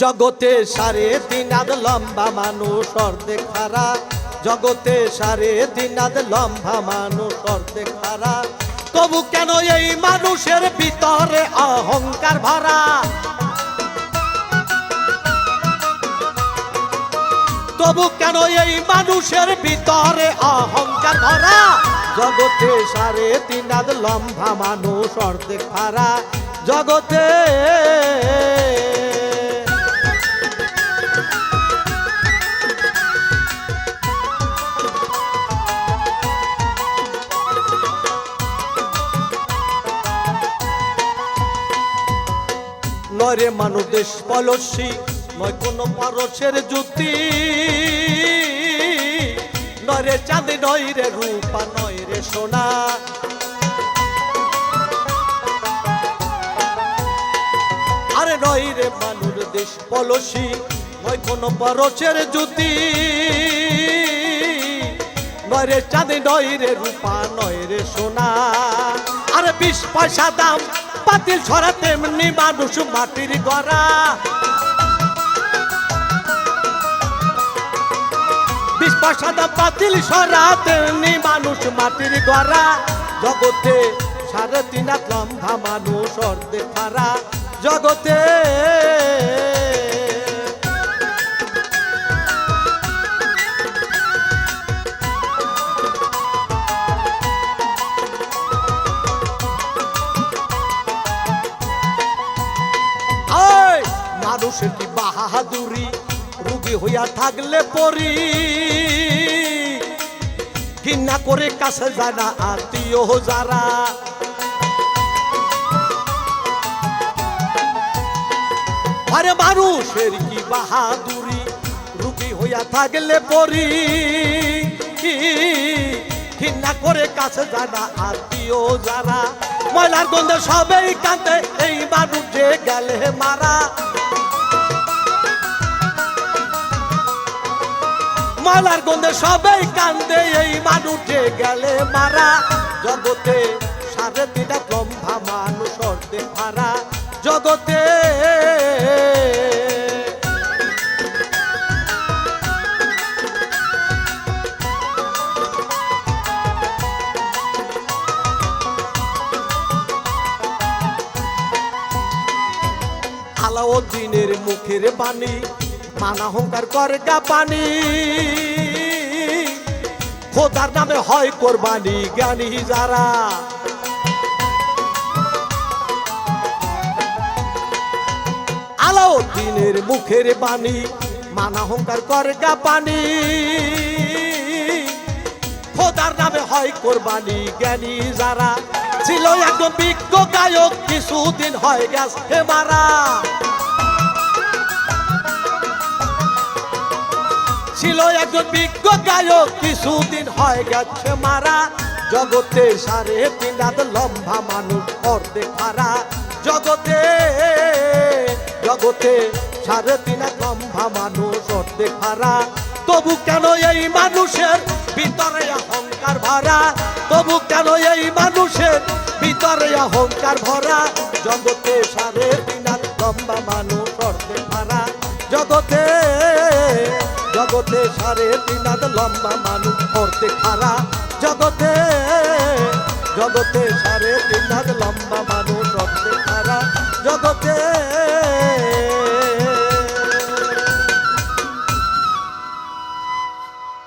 জগতে সারে দিনাদ লম্বা মানুষ, অর্ধেক খারা জগতে সারে দিনাদ লম্বা মানুষ, অর্ধেক খারা তবু কেন এই মানুষের ভিতরে অহংকার ভরা? তবু কেন এই মানুষের ভিতরে অহংকার ভরা? জগতে সারে তিনাদ লম্বা মানুষ, অর্ধেক ভাড়া জগতে নরে মানুষ দেশ পলসী। নয় কোনো পারসের জুতি নরে চাঁদ নয় রে রূপা, নয় রে সোনা। আরে নয় রে মানুষ দেশ পলসী। নয় কোনো পারসের জুতি নয় রে চাঁদ নয় রে রূপা, নয় রে সোনা। আরে বিশ পয়সা দাম পাতিল ছড়া তেমনি মানুষ মাটির গড়া। দাম পাতিল ছড়া তেমনি মানুষ মাটির গড়া। জগতে সাড়ে তিন লম্বা মানুষ জগতে মানুষের কি বাহাদুরি, রুগী হইয়া থাকলে পরি। ঘৃণা করে কাছে যায় না আত্মীয় যারা। আরে মানুষের কি বাহাদুরি, রুগী হইয়া থাকলে পরি। ঘৃণা করে কাছে যায় না আত্মীয় যারা। ময়লার গন্ধে সবাই কাঁদে, এই মানুষ যে গেলে মারা। ময়লার গন্ধে সবাই কান্দে, এই মানুষ গেলে মারা। জগতে সাড়ে তিনটা লম্বা মানুষ অর্ধে ভাড়া। জগতে আলাউদ্দিনের মুখের বাণী, মানা হংকার করে পানি খোদার নামে হয় কোরবানি জ্ঞানী যারা। আলাউদ্দিনের মুখের বাণী, মানা হংকার করে গা পানি খোদার নামে হয় কোরবানি জ্ঞানী যারা। ছিল একদম বিজ্ঞ গায়ক, কিছুদিন হয় গেছে মারা। বিজ্ঞ গায়ক কিছুদিন হয় গেছে মারা। জগতে সারে লম্বা মানুষ জগতে জগতে সাড়ে তিন লম্বা মানুষ অর্ধেক তবু কেন এই মানুষের ভিতরে অহংকার ভরা? তবু কেন এই মানুষের ভিতরে অহংকার ভরা? জগতে সাড়ে জগতে সাড়ে তিন লম্বা মানুষ করতে খারা। জগতে জগতে সাড়ে তিন লম্বা মানুষ